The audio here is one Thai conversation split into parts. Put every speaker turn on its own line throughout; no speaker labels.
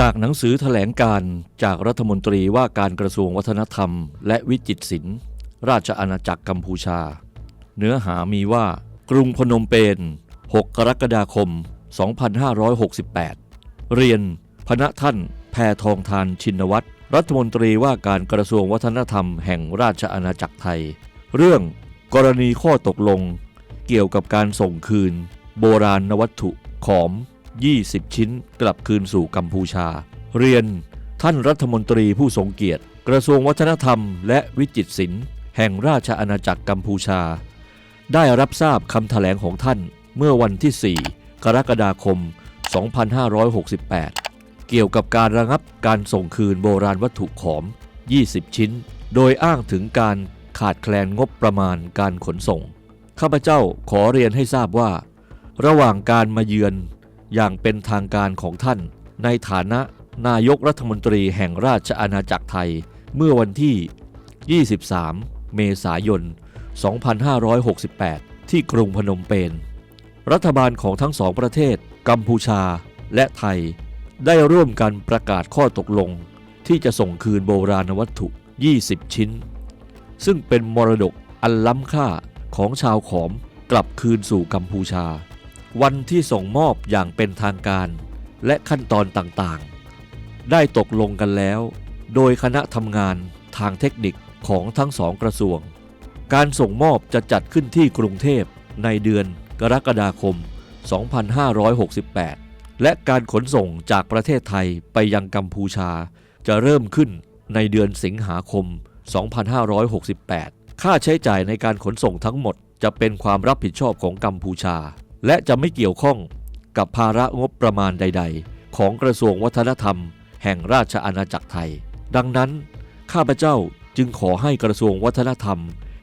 จากหนังสือแถลงการจากรัฐมนตรีว่าการกระทรวงวัฒนธรรม และวิจิตรศิลป์ราชอาณาจักรกัมพูชา เนื้อหามีว่า กรุงพนมเปญ 6 กรกฎาคม 2568 เรียนพระท่านแพทองทานชินวัตรรัฐมนตรีว่าการกระทรวงวัฒนธรรมแห่งราชอาณาจักรไทย เรื่องกรณีข้อตกลง เกี่ยวกับการส่งคืน โบราณวัตถุขอม 20 ชิ้นกลับคืนสู่กัมพูชา เรียนท่านรัฐมนตรีผู้ทรงเกียรติ กระทรวงวัฒนธรรมและวิจิตรศิลป์แห่งราชอาณาจักรกัมพูชา ได้รับทราบคำแถลงของท่านเมื่อวันที่ 4 กรกฎาคม 2568 เกี่ยวกับการระงับการส่งคืนโบราณวัตถุขอม 20 ชิ้น โดยอ้างถึงการขาดแคลนงบประมาณการขนส่ง ข้าพเจ้าขอเรียนให้ทราบว่า ระหว่างการมาเยือน อย่างเป็นทางการของท่าน ในฐานะนายกรัฐมนตรีแห่งราชอาณาจักรไทยเมื่อวันที่ 23 เมษายน 2568 ที่กรุงพนมเปญ รัฐบาลของทั้งสองประเทศ กัมพูชาและไทย ได้ร่วมกันประกาศข้อตกลง ที่จะส่งคืนโบราณวัตถุ 20 ชิ้น ซึ่งเป็นมรดกอันล้ำค่าของชาวขอมกลับคืนสู่กัมพูชา วันที่ส่งมอบอย่างเป็นทางการ และขั้นตอนต่างๆ ได้ตกลงกันแล้ว โดยคณะทำงานทางเทคนิคของทั้งสองกระทรวง การส่งมอบจะจัดขึ้นที่กรุงเทพในเดือนกรกฎาคม 2568 และการขนส่งจากประเทศไทยไปยังกัมพูชา จะเริ่มขึ้นในเดือนสิงหาคม 2568 ค่าใช้จ่ายในการขนส่งทั้งหมดจะเป็นความรับผิดชอบของกัมพูชา และจะไม่เกี่ยวข้องกับภาระงบประมาณใด ๆ ของกระทรวงวัฒนธรรม แห่งราชอาณาจักรไทย ดังนั้น ข้าพเจ้าจึงขอให้กระทรวงวัฒนธรรม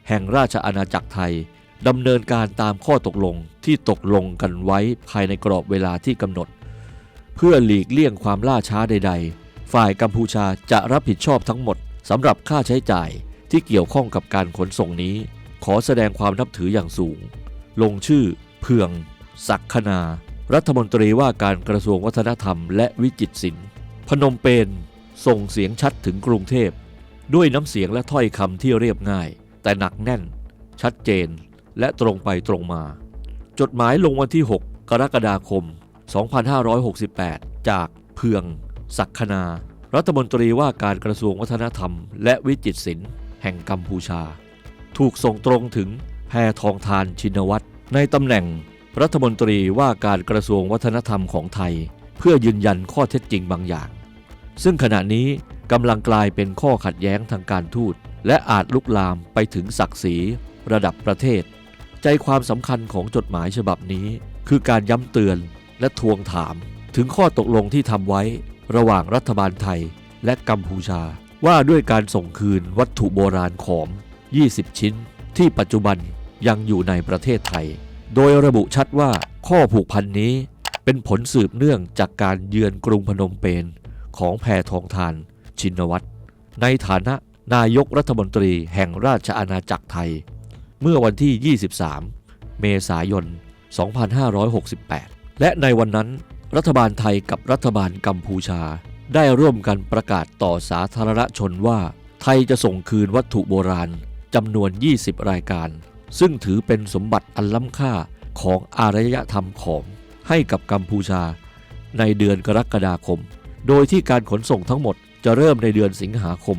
แห่งราชอาณาจักรไทยดำเนินการตามข้อตกลงที่ตกลงกันไว้ภายในกรอบเวลาที่กำหนด เพื่อหลีกเลี่ยงความล่าช้าใด ๆ ฝ่ายกัมพูชาจะรับผิดชอบทั้งหมดสำหรับค่าใช้จ่ายที่เกี่ยวข้องกับการขนส่งนี้ ขอแสดงความนับถืออย่างสูง ลงชื่อเพื่อง ศักคณารัฐมนตรีว่าการกระทรวงวัฒนธรรมและวิจิตรศิลป์พนมเปญส่งเสียงชัดถึงกรุงเทพ ด้วยน้ำเสียงและถ้อยคำที่เรียบง่าย แต่หนักแน่น ชัดเจน และตรงไปตรงมา จดหมายลงวันที่ 6 กรกฎาคม 2568 จากเพืองศักคณารัฐมนตรีว่าการกระทรวงวัฒนธรรม และวิจิตรศิลป์แห่งกัมพูชา ถูกส่งตรงถึงแพทองทานชินวัตรในตำแหน่ง รัฐมนตรีว่าการกระทรวงวัฒนธรรมของไทย เพื่อยืนยันข้อเท็จจริงบางอย่าง ซึ่งขณะนี้กำลังกลายเป็นข้อขัดแย้งทางการทูต และอาจลุกลามไปถึงศักดิ์ศรี ระดับประเทศ ใจความสำคัญของจดหมายฉบับนี้ คือการย้ำเตือนและทวงถาม ถึงข้อตกลงที่ทำไว้ ระหว่างรัฐบาลไทยและกัมพูชา ว่าด้วยการส่งคืนวัตถุโบราณของ 20 ชิ้น ที่ปัจจุบันยังอยู่ในประเทศไทย โดยระบุชัดว่าข้อผูกพันนี้เป็นผลสืบเนื่องจากการเยือนกรุงพนมเปญของแพทองทานชินวัตรในฐานะนายกรัฐมนตรีแห่งราชอาณาจักรไทย เมื่อวันที่ 23 เมษายน 2568 และในวันนั้น รัฐบาลไทยกับรัฐบาลกัมพูชา ได้ร่วมกันประกาศต่อสาธารณชนว่า ไทยจะส่งคืนวัตถุโบราณจำนวน 20 รายการ ซึ่งถือเป็นสมบัติอันล้ำค่าของอารยธรรมของให้กับกัมพูชา ในเดือนกรกฎาคม โดยที่การขนส่งทั้งหมดจะเริ่มในเดือนสิงหาคม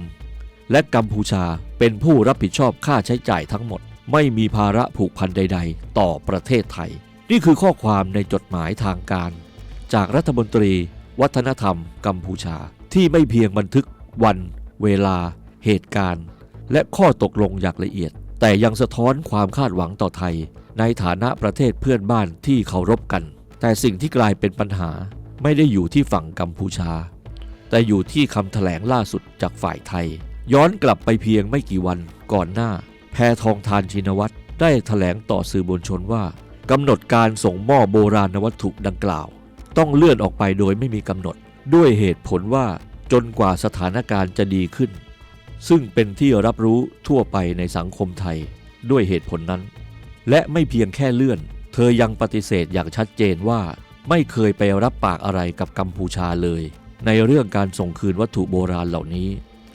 และกัมพูชาเป็นผู้รับผิดชอบค่าใช้จ่ายทั้งหมด ไม่มีภาระผูกพันใด ๆ ต่อประเทศไทย นี่คือข้อความในจดหมายทางการ จากรัฐมนตรี วัฒนธรรม กัมพูชา ที่ไม่เพียงบันทึกวัน เวลา เหตุการณ์ และข้อตกลงอย่างละเอียด แต่ยังสะท้อนความคาดหวังต่อไทย ในฐานะประเทศเพื่อนบ้านที่เคารพกัน แต่สิ่งที่กลายเป็นปัญหาไม่ได้อยู่ที่ฝั่งกัมพูชา แต่อยู่ที่คำแถลงล่าสุดจากฝ่ายไทย ย้อนกลับไปเพียงไม่กี่วันก่อนหน้า แพทองทานชินวัตรได้แถลงต่อสื่อมวลชนว่ากำหนดการส่งหม้อโบราณวัตถุดังกล่าว ต้องเลื่อนออกไปโดยไม่มีกำหนด ด้วยเหตุผลว่าจนกว่าสถานการณ์จะดีขึ้น ซึ่งเป็นที่รับรู้ทั่วไปในสังคมไทยด้วยเหตุผลนั้น และไม่เพียงแค่เลื่อน เธอยังปฏิเสธอย่างชัดเจนว่า ไม่เคยไปรับปากอะไรกับกัมพูชาเลย ในเรื่องการส่งคืนวัตถุโบราณเหล่านี้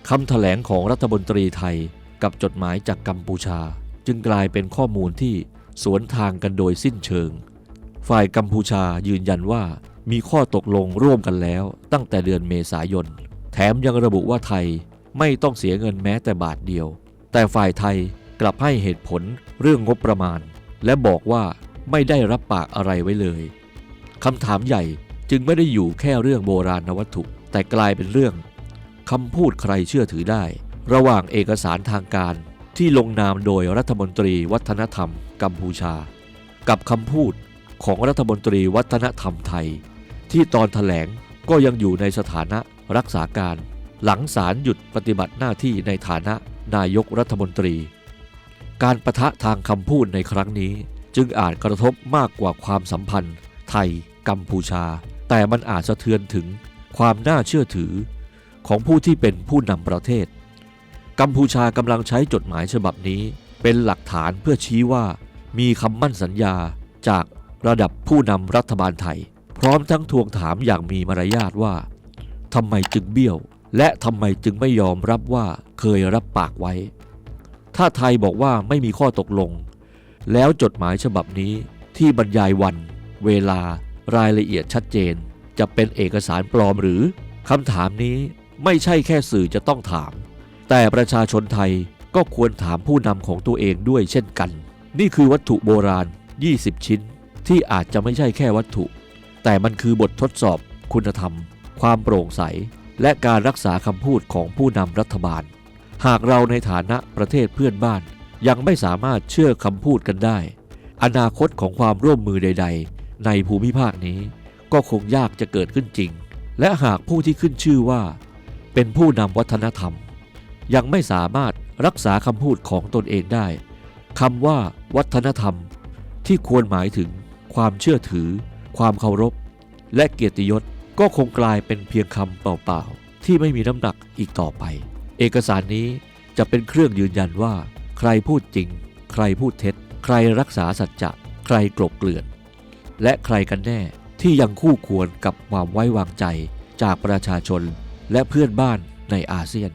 คำแถลงของรัฐมนตรีไทยกับจดหมายจากกัมพูชา จึงกลายเป็นข้อมูลที่สวนทางกันโดยสิ้นเชิง ฝ่ายกัมพูชายืนยันว่ามีข้อตกลงร่วมกันแล้วตั้งแต่เดือนเมษายน แถมยังระบุว่าไทย ไม่ต้องเสียเงินแม้แต่บาทเดียว แต่ฝ่ายไทยกลับให้เหตุผลเรื่องงบประมาณ และบอกว่าไม่ได้รับปากอะไรไว้เลยคำถามใหญ่จึงไม่ได้อยู่แค่เรื่องโบราณวัตถุ แต่กลายเป็นเรื่องคำพูดใครเชื่อถือได้ ระหว่างเอกสารทางการที่ลงนามโดยรัฐมนตรีวัฒนธรรม กัมพูชา กับคำพูดของรัฐมนตรีวัฒนธรรมไทย ที่ตอนถแถลงก็ยังอยู่ในสถานะรักษาการ หลังศาลหยุดปฏิบัติหน้าที่ในฐานะนายกรัฐมนตรี การประทะทางคำพูดในครั้งนี้ จึงอาจกระทบมากกว่าความสัมพันธ์ ไทย กัมพูชา แต่มันอาจสะเทือนถึงความน่าเชื่อถือของผู้ที่เป็นผู้นำประเทศ กัมพูชากำลังใช้จดหมายฉบับนี้ เป็นหลักฐานเพื่อชี้ว่า มีคำมั่นสัญญาจากระดับผู้นำรัฐบาลไทย พร้อมทั้งทวงถามอย่างมีมารยาทว่าทำไมจึงเบี้ยว และทำไมจึงไม่ยอมรับว่าเคยรับปากไว้ ถ้าไทยบอกว่าไม่มีข้อตกลง แล้วจดหมายฉบับนี้ที่บรรยายวัน เวลารายละเอียดชัดเจน จะเป็นเอกสารปลอมหรือคำถามนี้ไม่ใช่แค่สื่อจะต้องถาม แต่ประชาชนไทยก็ควรถามผู้นำของตัวเองด้วยเช่นกัน นี่คือวัตถุโบราณ 20 ชิ้น ที่อาจจะไม่ใช่แค่วัตถุ แต่มันคือบททดสอบคุณธรรม ความโปร่งใส และการรักษาคำพูดของผู้นำรัฐบาล หากเราในฐานะประเทศเพื่อนบ้าน ยังไม่สามารถเชื่อคำพูดกันได้ อนาคตของความร่วมมือใด ๆ ในภูมิภาคนี้ ก็คงยากจะเกิดขึ้นจริง และหากผู้ที่ขึ้นชื่อว่า เป็นผู้นำวัฒนธรรม ยังไม่สามารถรักษาคำพูดของตนเองได้คำว่า วัฒนธรรม ที่ควรหมายถึงความเชื่อถือ ความเคารพ และเกียรติยศ ก็คงกลายเป็นเพียงคำเปล่าๆ ที่ไม่มีน้ำหนักอีกต่อไป เอกสารนี้จะเป็นเครื่องยืนยันว่า ใครพูดจริง ใครพูดเท็จ ใครรักษาสัจจะใครกลบเกลื่อน และใครกันแน่ที่ยังคู่ควรกับความไว้วางใจจากประชาชนและเพื่อนบ้านในอาเซียน